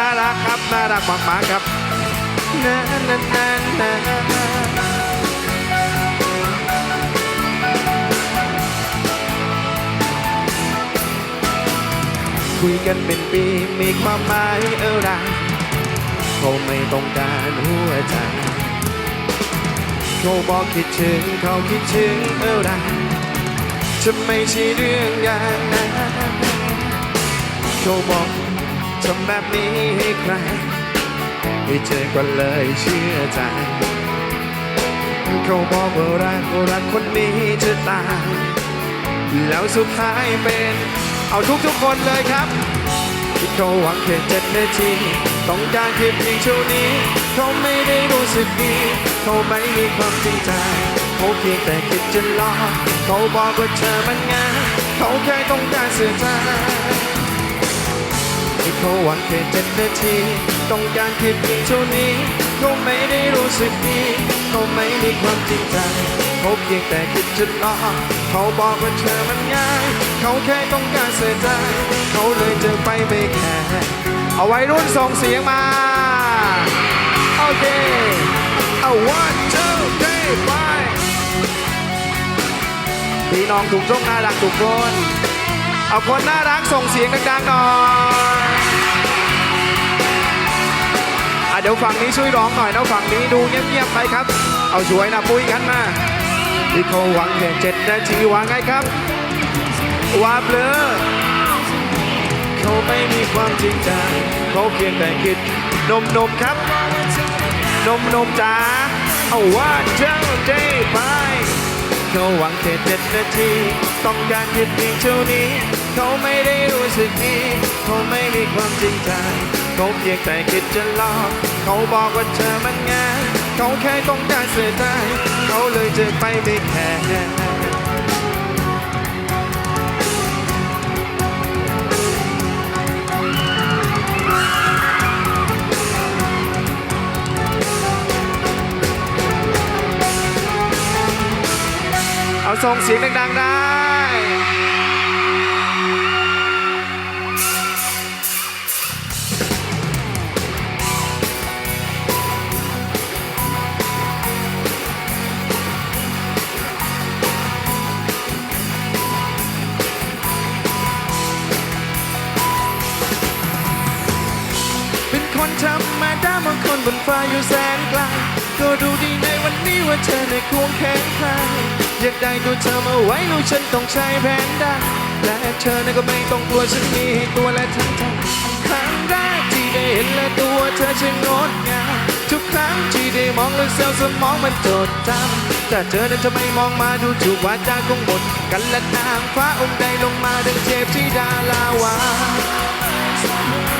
น่ารักครับน่ารักมากๆครับนานานานาคุยกันเป็นปีมีความหมายอะไรเขาไม่ต้องการหัวใจเขาบอกคิดถึงเขาคิดถึงอะไรจะไม่ใช่เรื่องอย่างนั้นเขาบอก ทำแบบนี้ให้ใครให้เจอก็เลยเชื่อใจ เขาบอกว่ารักรักคนนี้จะตาย แล้วสุดท้ายเป็นเอาทุกทุกคนเลยครับ ที่เขาหวังแค่เจ็ดนาทีต้องการเพียงเพียงเท่านี้ เขาไม่ได้รู้สึกดีเขาไม่มีความจริงใจเขาเพียงแต่คิดจะหลอกเขาบอกว่าเธอมันงานเขาแค่ต้องการเสียใจ ที่เขาหวังแค่เจ็ดนาที ต้องการแค่เพียงเท่านี้เขาไม่ได้รู้สึกดีเขาไม่มีความจริงใจเขาเพียงแต่คิดจะหลอกเขาบอกว่าเธอมันง่าย เขาแค่ต้องการเสียใจเขาเลยจะไปไม่แคร์เอาไว้รุ่นส่งเสียงมา โอเคเอา one two three five พี่น้องถูกต้องน่ารักทุกคน เอาคนน่ารักส่งเสียงดังๆหน่อย เดี๋ยวฝั่งนี้ช่วยร้องหน่อยนะฝั่งนี้ดูเงียบๆไปครับ เอาช่วยนะปุ้ยกันมาที่เขาหวังแค่เจ็ดนาทีว่าไงครับว่าเลอเขาไม่มีความจริงใจเขาเพียงแต่คิดนมนมครับ นมนมจ๋าเอาว่าเจ้าเจไปเขาหวังแค่เจ็ดนาทีต้องการหยุดเพียงเท่านี้ เขาไม่ได้รู้สึกดีเขาไม่มีความจริงใจ เขาเพียงแต่คิดจะหลอกเขาบอกว่าเธอมันงานเขาแค่ต้องการเสียใจเขาเลยจะไปไม่แคร์เอาส่งเสียงดังๆได้ นบนฟ้าอยู่แสนไกลก็ดูดีในวันนี้ว่าเธอในควงแขนใครอยากได้ตัวเธอมาไว้รู้ฉันต้องใช้แผนได้และเธอนั้นก็ไม่ต้องกลัวฉันมีให้ตัวและทั้งใจครั้งแรกที่ได้เห็นและตัวเธอช่างงดงามทุกครั้งที่ได้มองแล้วเซลล์สมองมันจดจำแต่เธอนั้นจะไม่มองมาดูถูกว่าจาคงหมด กันและนางฟ้าองค์ใดลงมาดังเทพที่ดาลาวา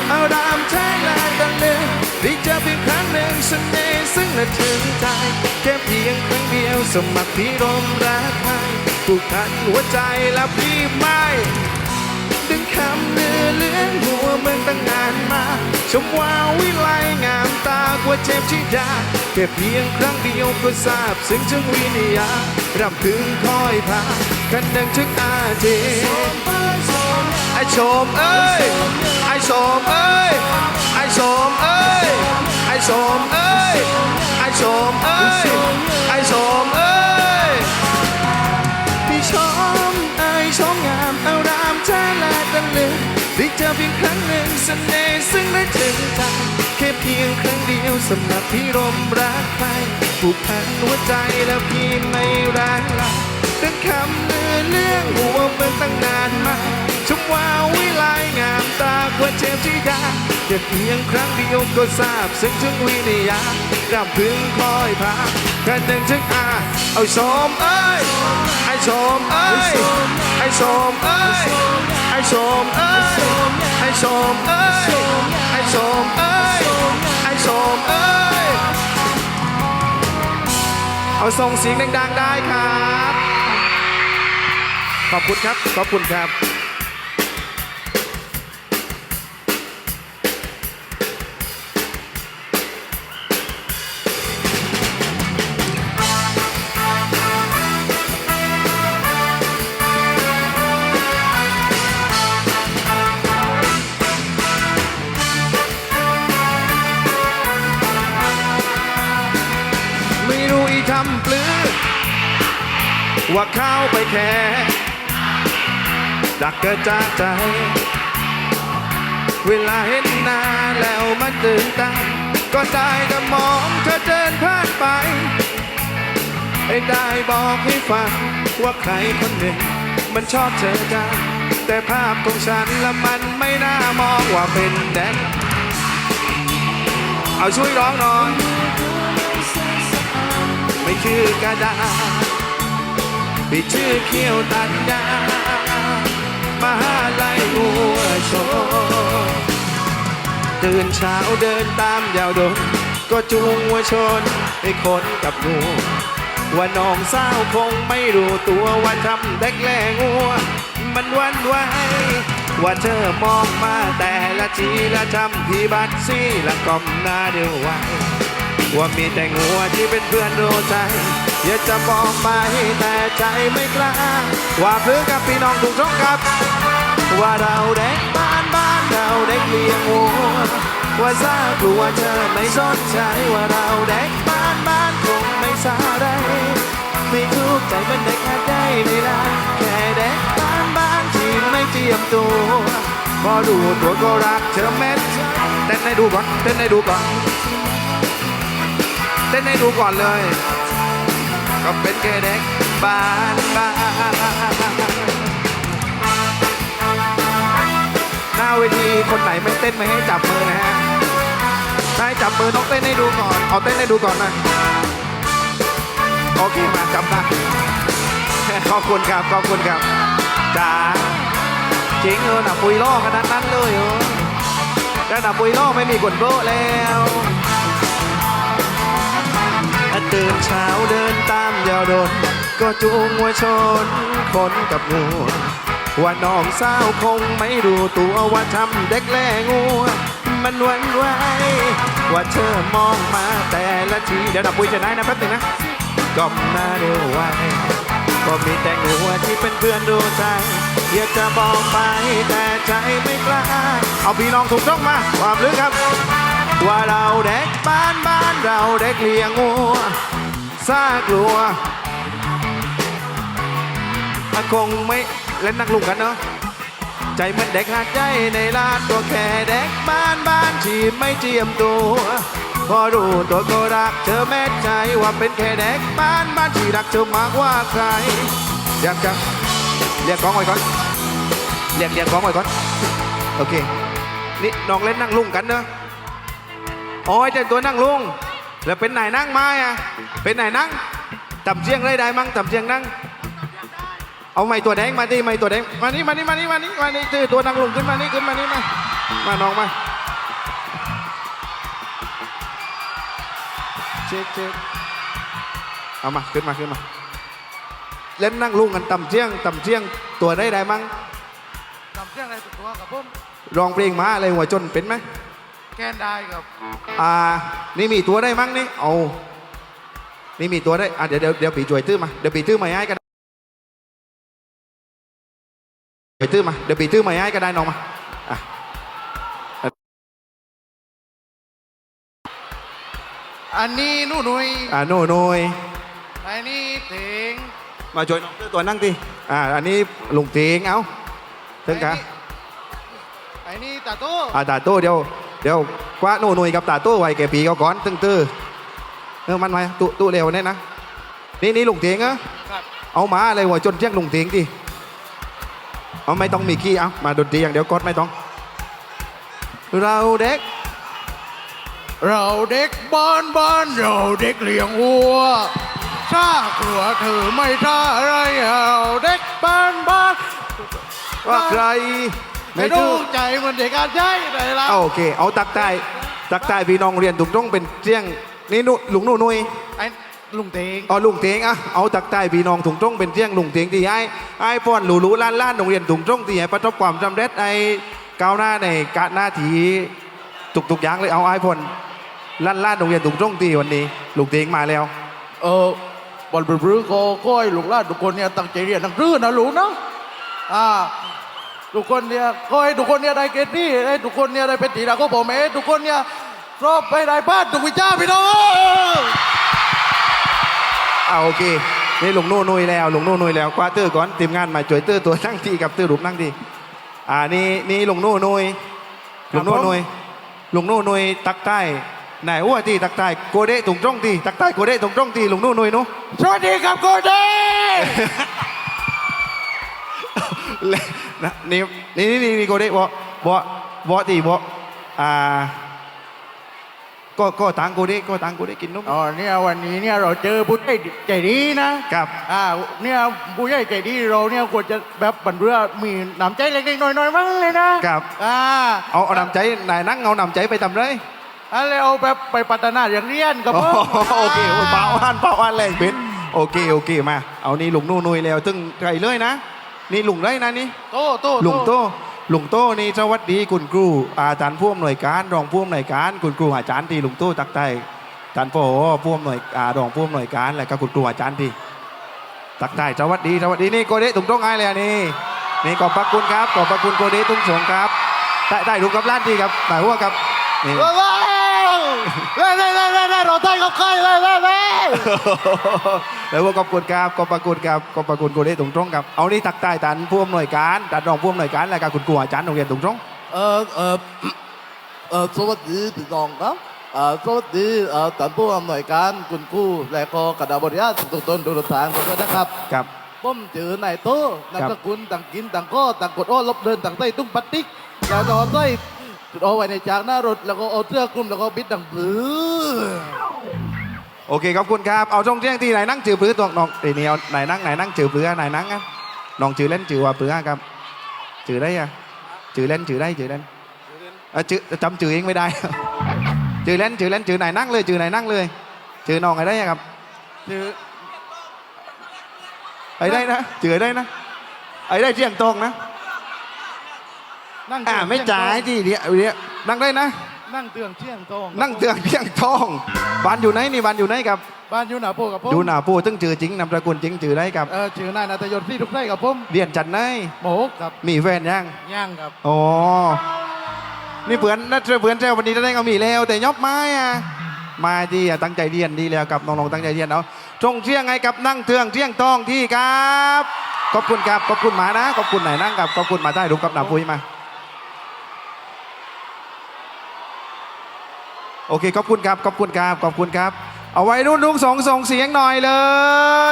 เอาดามแท้แรงดังเดิม ได้เจอเพียงครั้งหนึ่งเสน่ห์ซึ่งละถึงใจแค่เพียงครั้งเดียวสมัครพี่รมรักใครผูกพันหัวใจแล้วพี่ไม่ดึงคำเนื้อเลื่อนหัวเมืองตั้งนานมาชมว่าวิไลงามตากว่าเจ็บที่ดาแค่เพียงครั้งเดียวก็ทราบ ซึ้งถึงวิญญาณรำพึงคอยพา กันดังถึงอาเจไอ้โชมเอ้ยไอ้โชมเอ้ยไอ้โชมเอ้ยไอ้โชมเอ้ยไอ้โชมเอ้ยไอ้โชมเอ้ยพี่ชมเอ้ยชมงามเอารามเธอและดังลืมได้เจอเพียงครั้งหนึ่งเสน่ห์ซึ่งได้ถึงใจแค่เพียงครั้งเดียวสำหรับพี่รมรักใครผูกพันหัวใจแล้วพี่ไม่รักลา ดังคำเลือเรื่องหัวเมืองตั้งนานมาชมว่าวิไลงามตากว่าเจ็บที่ดาแค่เพียงครั้งเดียวก็ทราบซึ้งถึงวิญญาณรำพึงคอยพากันหนึ่งถึงอาเอาชมเอ้ยไอ้ชมเอ้ยไอ้ชมเอ้ยไอ้ชมเอ้ยไอ้ชมเอ้ยไอ้ชมเอ้ยไอ้ชมเอ้ยเอาส่งเสียงดังๆได้ครับ ขอบคุณครับ ขอบคุณครับ ไม่รู้อีทำปลือว่าเข้าไปแค่ ดักเกิดจากใจ เวลาเห็นหน้าแล้วมันตื่นตาก็ได้แต่มองเธอเดินผ่านไปให้ได้บอกให้ฟังว่าใครคนหนึ่ง มันชอบเธอจังแต่ภาพของฉันละมันไม่น่ามองว่าเป็นแดนเอาช่วยร้องหน่อย ไม่คือกระดาษไม่ชื่อเขี้ยวตัดยา มหาลัยหัวโชนตื่นเช้าเดินตามยาวดนก็จูงวัวชนให้คนกับงูว่าน้องสาวคงไม่รู้ตัวว่าทำเด็กแลงัว มันวันไหวว่าเธอมองมาแต่ละทีละทำพี่บัดซี่ละก้มหน้าเดียวไว้ว่ามีแต่งัวที่เป็นเพื่อนรู้ใจ อยากจะบอกไปแต่ใจไม่กล้า ว่าเพื่อกับพี่น้องถูกต้องกับ ว่าเราเด็กบ้านบ้านเราเด็กเลี้ยงวัวว่าทรากลัวเธอไม่สนใจว่าเราเด็กบ้านบ้านคงไม่สาไรไม่ทุกข์ใจเป็นเด็กหาได้ไม่ละแค่เด็กบ้านบ้านที่ไม่เตรียมตัวพอดูตัวก็รักเธอเม็ดเต้นให้ดูก่อนเต้นให้ดูก่อนเต้นให้ดูก่อนเลย ก็เป็นแค่เด็กบ้านบ้านหน้าเวทีคนไหนไม่เต้นไม่ให้จับมือนะฮะถ้าให้จับมือต้องเต้นให้ดูก่อนเอาเต้นให้ดูก่อนนะโอเคมาจับนะขอบคุณครับขอบคุณครับจ้าจริงเออหนับปุยล่อขนาดนั้นเลยเออแต่หนับปุยล่อไม่มีกดโบแล้วตื่นเช้าเดิน ดน ก็จูงวัวชน คนกับงู ว่าน้องสาวคงไม่รู้ตัวว่าทำเด็กแลงูมันวันไหวว่าเธอมองมาแต่ละที เดี๋ยวดับปุยจะได้นะแป๊บหนึงนะก้มหน้าเร็วไว้ก็มีแต่งูที่เป็นเพื่อนรู้ใจอยากจะบอกไปแต่ใจไม่กล้า เอาพี่น้องถูกต้องมา ความลึกครับ ว่าเราเด็กบ้านบ้านเราเด็กเลี้ยงงัวซากลัว อะคงไม่เล่นนักลุงกันเนาะใจเหมันเด็กหาดใจในลาดตัวแค่เด็กบ้านบ้านที่ไม่เจียมตัวพอรู้ตัวก็รักเธอแม้ใจว่าเป็นแค่เด็กบ้านบ้านที่รักเธอมากกว่าใครอยากจะเรียกกองไว้ก่อนเรียกเรียกกองไว้ก่อนโอเคนี่น้องเล่นนั่งลุงกันเนาะอ้ยแต่ตัวนั่งลุงแล้วเป็นไหนนั่งไม้อะเป็นไหนนั่งต่ำเชียงได้ได้มั้งต่ำเชียงนั่ง เอาไม้ตัวแดงมาดิไม้ตัวแดงมานี่มานี่มานี่มานี่มานี่ตือตัวนั่งลุงขึ้นมานี่ขึ้นมานี่มามาน้องมาเช็คเช็คเอามาขึ้นมาขึ้นมา เล่นนั่งลุงกันต่ำเชียงต่ำเชียงตัวได้ได้มั้งจำเรื่องอะไรตัวตัวกับผมร้องเพลงมาอะไรหัวจนเป็นไหมแกนได้กับอ่า นี่มีตัวได้มั้งนี่เอานี่มีตัวได้อะเดี๋ยวเดี๋ยวเดี๋ยวปีช่วยตื้อมาเดี๋ยวปีตื้อมาให้กัน ตื้อมา เดี๋ยวปีตื้อมาให้ก็ได้น้องมาอะอันนี้หนู่หนุยอ่าโน่โน่ยอันนี้เถงมาช่วยน้องตื้อตัวนั่งดิอ่าอันนี้ลุงเตีงเอาถึงกะอันนี้ตาโต้อ่าตาโต้เดี๋ยวเดี๋ยวคว้าโน่โน่ยกับตาโต้ไว้แกปีเขาก่อนตึ้งตื้อเออมันไว้ตุตุเร็วเนี่ยนะนี่นี่ลุงเตีงเหรอครับเอามาอะไรหัวจนเที่ยงลุงเตียงดิ เอาไม่ต้องมีขี้เอามาดนตรีอย่างเดียวกดไม่ต้อง เราเด็ก เราเด็กบ้านบ้านเราเด็กเลี้ยงวัวถ้ากลัวเธอไม่ท่าอะไรเราเด็กบ้านบ้านว่าใครไม่ไม่ดูถูกใจเหมันเด็กอาใจได้ละเอาโอเค เอาตักใต้ตักใต้พี่น้องเรียนถูกต้องเป็นเที่ยงนี่นุลุงนู่นุยไอ้ ลุงเถงเอาลุงเตียงอะเอาตักใต้พี่น้องถูกต้องเป็นเที่ยงลุงเตียงที่ให้ไอ้ป้อนหลูหลูล้านล้านโรงเรียนถูกต้องที่ให้ประสบความสำเร็จไอ้ก้าวหน้าในการหน้าที่ทุกๆอย่างเลยเอาไอ้พอนล้านล้านโรงเรียนถูกต้องที่วันนี้ลุงเตียงมาแล้ว เออบอลบรื้อก็ก้อยลูกหลานทุกคนเนี่ยตั้งใจเรียนหนังสือนะลูกนะอ่าทุกคนเนี่ยก้อยทุกคนเนี่ยได้เกรดดีไอ้ทุกคนเนี่ยได้เป็นตีดาก็ผมเองทุกคนเนี่ยรอบไปได้บ้านทุกวิชาพี่น้อง อ่าโอเคนี่ลุงโน่นุยแล้วลุงโน่นุยแล้วคว้าตื้อก่อนทีมงานมาช่วยตื้อตัวนั่งทีกับตื้อรูปนั่งทีอ่านี่นี่ลุงโน่นุยลุงโน่นุยลุงโน่นุยตักใต้ไหนอ้วที่ตักใต้โกเดะถุงตรงทีตักใต้โกเดะถุงตรงทีลุงโน่นุยนู้สวัสดีครับโกเด้เลยนะนี่นี่นี่นี่โกเดะบอกบอกบอกทีบอกอ่า ก็ก็ตังโกเดะก็ตังโกเดะกินนมอ๋อเนี่ยวันนี้เนี่ยเราเจอผู้ใหญ่ใจดีนะครับอ่าเนี่ยผู้ใหญ่ใจดีเราเนี่ยควรจะแบบบรรเรือมีน้ำใจเล็กๆน้อยๆบ้างเลยนะครับอ่าเอาเอานำใจนายนั่งเอานำใจไปทำเลยอะไรเอาแบบไปพัฒนาอย่างเรียนกับโอ้ผมโหโอเคโอ้ยเปล่าอ่านเปล่าอ่านแรงเป็นโอเคโอเคมา เอานี่ลุงนู่นุยแล้วตึงไกลเลยนะ นี่ลุงไรนะนี่โตโตลุงโต ลุงโตนี่สวัสดีคุณครูอาจารย์ผู้อำนวยการรองผู้อำนวยการคุณครูอาจารย์ที่ลุงโตตักใต้อาจารย์ปอผู้อำนวยอ่ารองผู้อำนวยการแล้วก็คุณครูอาจารย์ที่ตักใต้สวัสดีสวัสดีนี่โกเดะถุงตรงไอ้เลยอะนี่นี่ขอบพระคุณครับขอบพระคุณโกเดะทุ่งสงครับได้ได้รูปกับร้านที่ครับหมายหัวครับนี่ว้าวว้าวว้ยเว้ยเว้ยเว้ย เว้ยเราได้กับใครเว้ยเว้ยเว้ยแล้วว่าขอบคุณครับขอบพระคุณครับขอบพระคุณโกเด้ตรงตรงครับเอานี่ตักใต้ตันผู้อำนวยการตัดรองผู้อำนวยการและการคุณครูอาจารย์โรงเรียนตรงตรงเออเออเออสวัสดีพี่น้องครับเออสวัสดีเออท่านผู้อำนวยการคุณครูและก็คณะบริหารทุกตนทุกทางทุกท่านนะครับครับผมจือนายโตนามสกุลต่างกินต่างก็ต่างกดอ้อลบเดินต่างใต้ตุ้งปัตติกแล้วนอนใต้ เอาไว้ในจากหน้ารถแล้วก็เอาเสื้อคลุมแล้วก็บิดดังปลื้อโอเคขอบคุณครับ เอาช่องเที่ยงที่ไหนนั่งจือปลื้อตัวน้องเดี๋ยวนี้เอาไหนนั่งไหนนั่งจือปลื้อไหนนั่งนะน้องจือเล่นจือว่าปลื้อครับจือได้อะจือเล่นจือได้จือเล่นเออจือจำจือเองไม่ได้จือเล่นจือเล่นจือไหนนั่งเลยจือไหนนั่งเลยจือน้องไอ้ได้อะครับคือไอ้ได้นะจือไอ้ได้นะไอ้ได้เที่ยงตรงนะ นั่งอ่าไม่จ่ายที่เดียวเดียวนั่งได้นะ นั่งเตืองเที่ยงโตนั่งเตืองเพียงทองบ้านอยู่ไหนนี่บ้านอยู่ไหนครับบ้านอยู่หนาโพกับผมอยู่หน้าปูตึงจือจริงนามสกุลจริงจือได้ครับเออชื่อนายนาตยศที่ทุกไส้กับผมเรียนจัดไหนโหมกับมีแฟนยังย่างกับอ๋อนี่เพื่อนนัดเพื่อนเจ้าวันนี้ได้ก็มีแล้ว แต่ยอบไม้อะมาดีอะตั้งใจเรียนดีแล้วกับน้องๆตั้งใจเรียนเอาจงเที่ยงไงกับนั่งเทืองเที่ยงทองที่ครับขอบคุณครับขอบคุณหมานะขอบคุณไหนนั่งกับขอบคุณหมาได้รูปกับหนาปุยมา โอเคขอบคุณครับขอบคุณครับขอบคุณครับ เอาไว้รุ่นลุงสองส่งเสียงหน่อยเล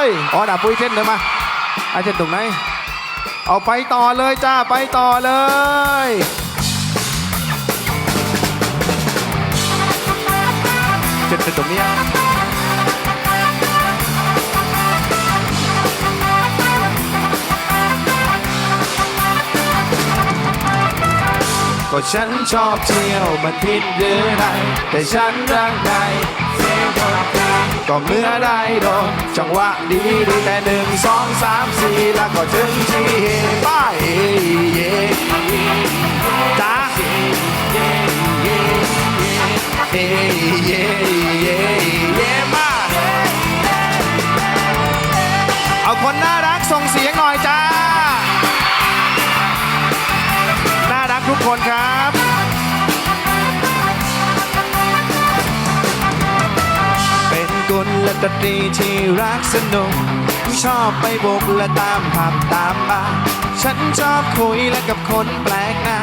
ยอ๋อดาบปุ้ยเช่นเลยมาไอ้เช่นตรงไหนเอาไปต่อเลยจ้าไปต่อเลยเช่นเป็นตรงนี้ ก็ฉันชอบเที่ยวมันผิดหรือไร แต่ฉันร่างกายเสียคนเดียวก็เมื่อได้โดนจังหวะดีดีแต่หนึ่งสองสามสี่แล้วก็ถึงที่เป้าเย่จ้าเย่เย่เย่เย่เย่มาเอาคนน่ารักส่งเสียงหน่อยจ้า คนครับ เป็นกุลและดนตรีที่รักสนุก ชอบไปบุกและตามผับตามบาร์ฉันชอบคุยและกับคนแปลกหน้า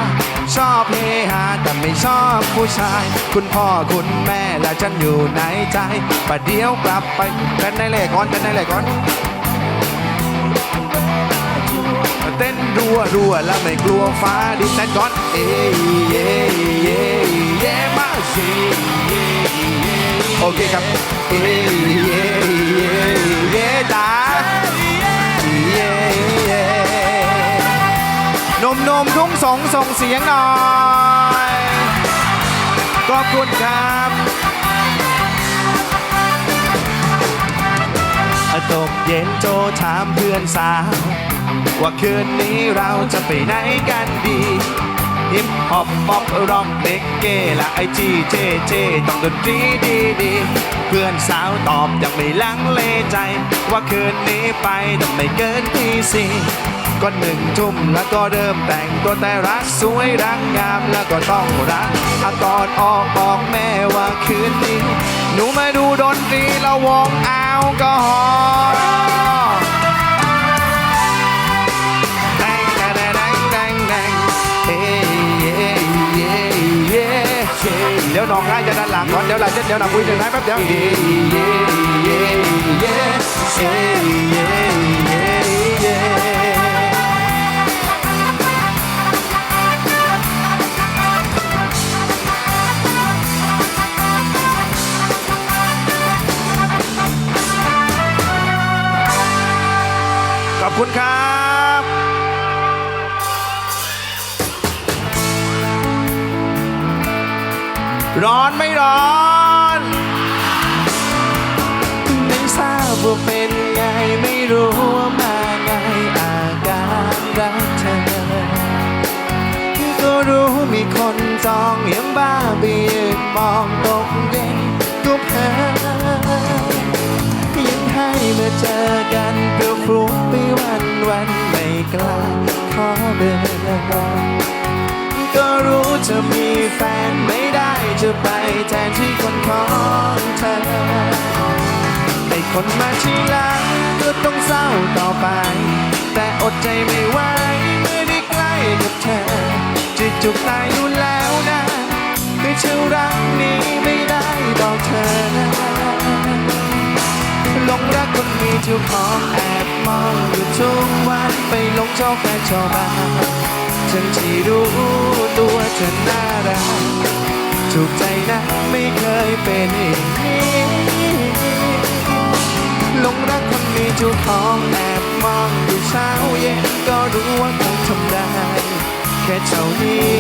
ชอบเฮฮาแต่ไม่ชอบผู้ชาย คุณพ่อคุณแม่และฉันอยู่ในใจประเดี๋ยวกลับไปกันในเลก่อนกันในเลก่อน เต้นรัวรัวแล้วไม่กลัวฟ้าดินเต้นก่อนเอ้เย่เย่เย่มาสิโอเคครับเอ้เย่เย่เย่จ้าเย่เย่หนุ่มนมทุ่งสงส่งเสียงหน่อยขอบคุณครับตกเย็นโจถามเพื่อนสาว ว่าคืนนี้เราจะไปไหนกันดีฮิปฮอปป๊อปร็อกเด็กเก้และไอจีเจเจต้องดนตรีดีดีเพื่อนสาวตอบยังไม่ลังเลใจ ว่าคืนนี้ไปต้องไม่เกินที่สี่ก็หนึ่งทุ่มแล้วก็เริ่มแต่งตัวแต่รักสวยรักงามแล้วก็ต้องรักอากอนออกบอกแม่ว่าคืนนี้ หนูมาดูดนตรีเราวงแอลกอฮอล์ ลังก่อนเดี๋ยวเราจะเดี๋ยวเราคุยกันให้แป๊บเดียวเย้เย้เย้เย้เย้เย้เย้ขอบคุณครับ ร้อนไม่ร้อนไม่ทราบว่าเป็นไงไม่รู้ว่ามาไงอาการรักเธอก็รู้มีคนจองยังบ้าไปยืนมองตกเย็นก็เพอยังให้มาเจอกันเพื่อฟลุกไปวันวันไม่กล้าขอเดิน ก็รู้จะมีแฟนไม่ได้จะไปแทนที่คนของเธอไอ้คนมาทีหลังก็ต้องเศร้าต่อไป แต่อดใจไม่ไหวเมื่อได้ใกล้กับเธอจิตจุกตายอยู่แล้วนะคือเชื่อรักนี้ไม่ได้บอกเธอหลงรักคนมีเจ้าของ มองอยู่ทุกวันไปลงชอบแฟนชาวบ้านฉันที่รู้ตัวเธอน่ารักถูกใจนะไม่เคยเป็นอย่างนี้หลงรักคนมีเจ้าของแอบมองอยู่เช้าเย็นก็รู้ว่าคงทำได้ แค่เท่านี้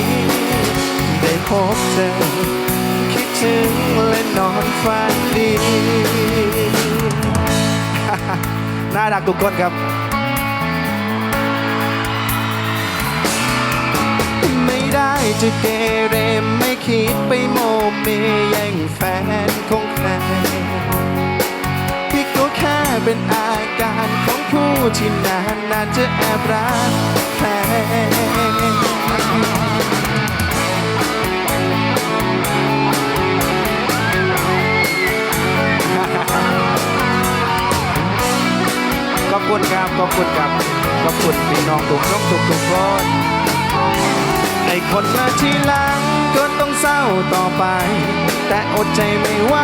ได้พบเธอ คิดถึงและนอนฝันดี น่ารักทุกคนครับไม่ได้จะเกเรไม่คิดไปโมเมแย่งแฟนของใครพี่ก็แค่เป็นอาการของผู้ที่นานนานจะแอบรักแฟน อบคุณครับขอบคุณครับขอบคุณพี่น้องทุกน้องทุกทุกคนไอ้คนมาทีหลังก็ต้องเศร้าต่อไป แต่อดใจไม่ไหว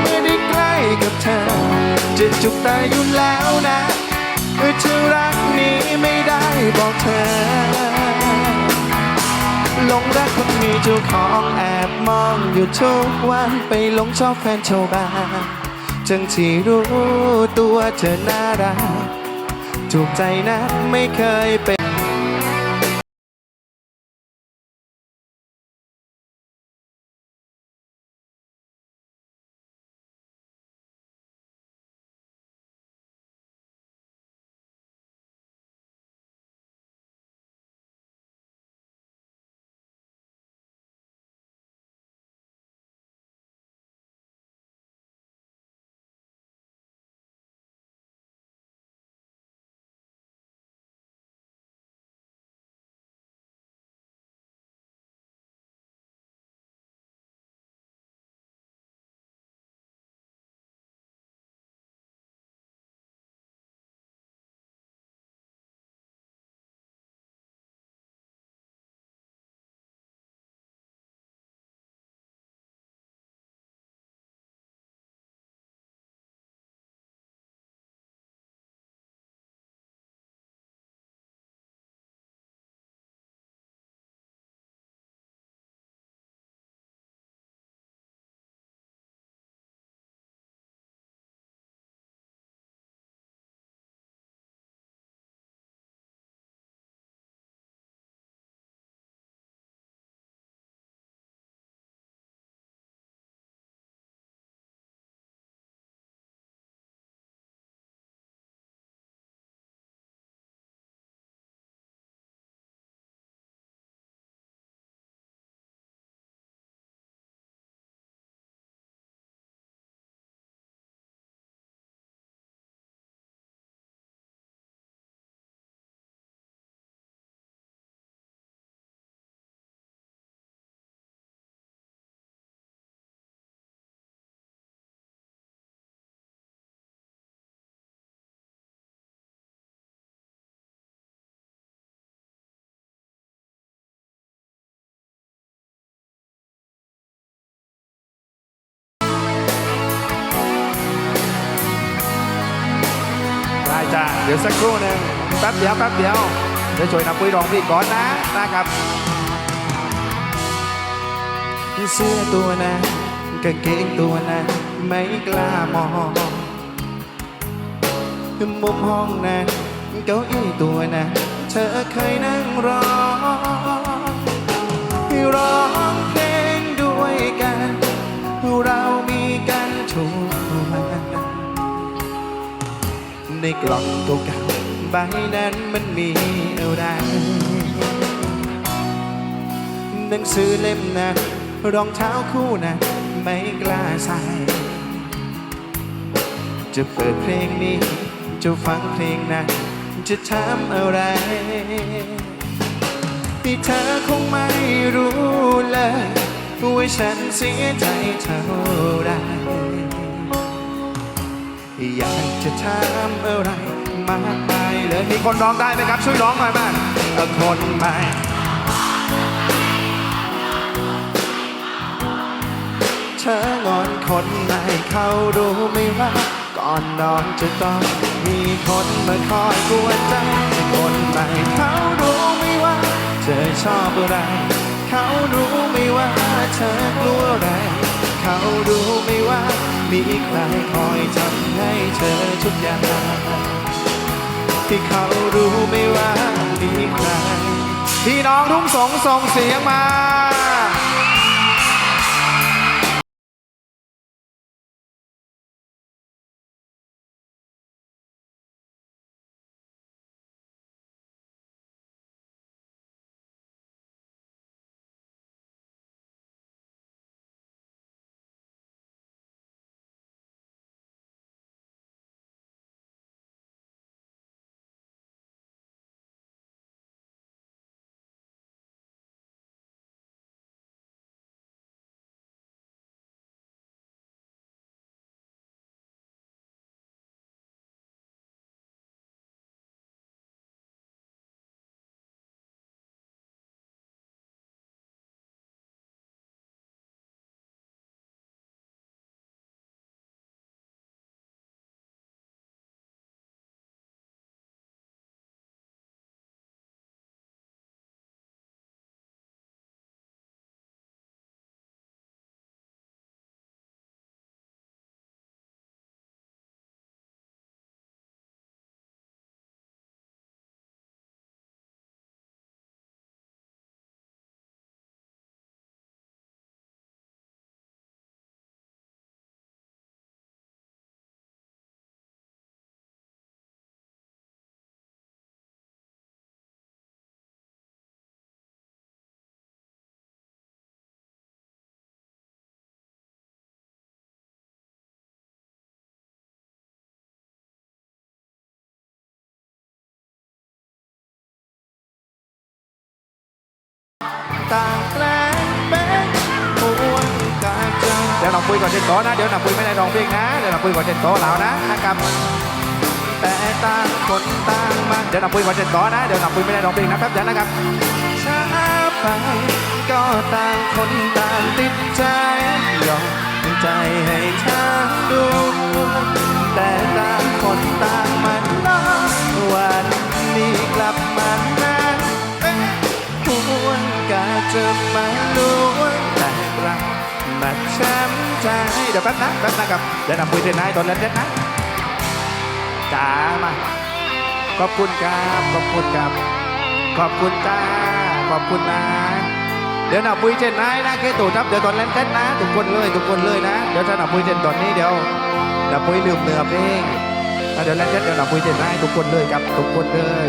เมื่อได้ใกล้กับเธอ จะจุกตายอยู่แล้วนะเออเธอรักนี้ไม่ได้บอกเธอหลงรักคนมีเจ้าของแอบมองอยู่ทุกวันไปหลงชอบแฟนชาวบ้าน ทั้งที่รู้ตัวเธอน่ารักถูกใจนะไม่เคยเป็น เดี๋ยวสักครู่หนึ่งแป๊บเดียวแป๊บเดียวเดี๋ยวช่วยนำปุ้ยรองพลงก่อนนะนะครับเสื้อตัวนั้นกางเกงตัวนั้นไม่กล้ามองมุมห้องนั้นเก้าอี้ตัวนั้นเธอเคยนั่งรอร้องเพลงด้วยกัน เรามีกันทุก ในกล่องเก่าๆใบนั้นมันมีอะไร หนังสือเล่มนั้นรองเท้าคู่นั้นไม่กล้าใส่ จะเปิดเพลงนี้ จะฟังเพลงนั้นจะทำอะไรที่เธอคงไม่รู้เลยว่าฉันเสียใจเท่าไร อยากจะถามอะไรมากมายเลยมีคนร้องได้ไหมครับ ช่วยร้องหน่อยบ้างเอาคนใหม่เธองอนคนไหนเขารู้ไหม่ว่าก่อนนอนจะต้องมีคนมาคอยกวนใจคนใหม่เขารู้ไหม่ว่า เธอชอบอะไร เขารู้ไหม่ว่าเธอกลัวอะไร เขารู้ไม่ว่า มีใครคอยทำให้เธอทุกอย่าง ที่เขารู้ไม่ว่า มีใคร พี่น้องทุ่งสงส่งเสียงมา ต่างแปลงเป็นพวงกาจาเดี๋ยวน้องปุ้ยก่อนเช่นโตะนะ เดี๋ยวน้องปุ้ยไม่ได้ร้องเพลงนะ เดี๋ยวน้องปุ้ยก่อนเช่นโตะแล้วนะนะครับ แต่ต่างคนต่างมาเดี๋ยวน้องปุ้ยก่อนเช่นโตะนะ เดี๋ยวน้องปุ้ยไม่ได้ร้องเพลงนะแป๊บเดียวนะครับช้าไปก็ต่างคนต่างติดใจยอมใจให้ทางดู แต่ต่างคนต่าง จะมาล้วนแต่เรามาช้ำใจเดี๋ยวแป๊บนะแป๊บนะครับเดี๋ยวนับปุยเทนายตอนเล่นเล่นนะจ๋ามา ขอบคุณครับขอบคุณครับ ขอบคุณจ้าขอบคุณนะ เดี๋ยวหนับปุยเจนนายนะเคตู่ครับเดี๋ยวตอนเล่นเต้นนะ ทุกคนเลยทุกคนเลยนะเดี๋ยวถ้าหนับปุยเจนตอนนี้เดี๋ยวหนับปุยลืมเนื้อเพลงอ่เดี๋ยวเล่นเต้นเดี๋ยวหนับปุยเจนนายทุกคนเลยครับทุกคนเลย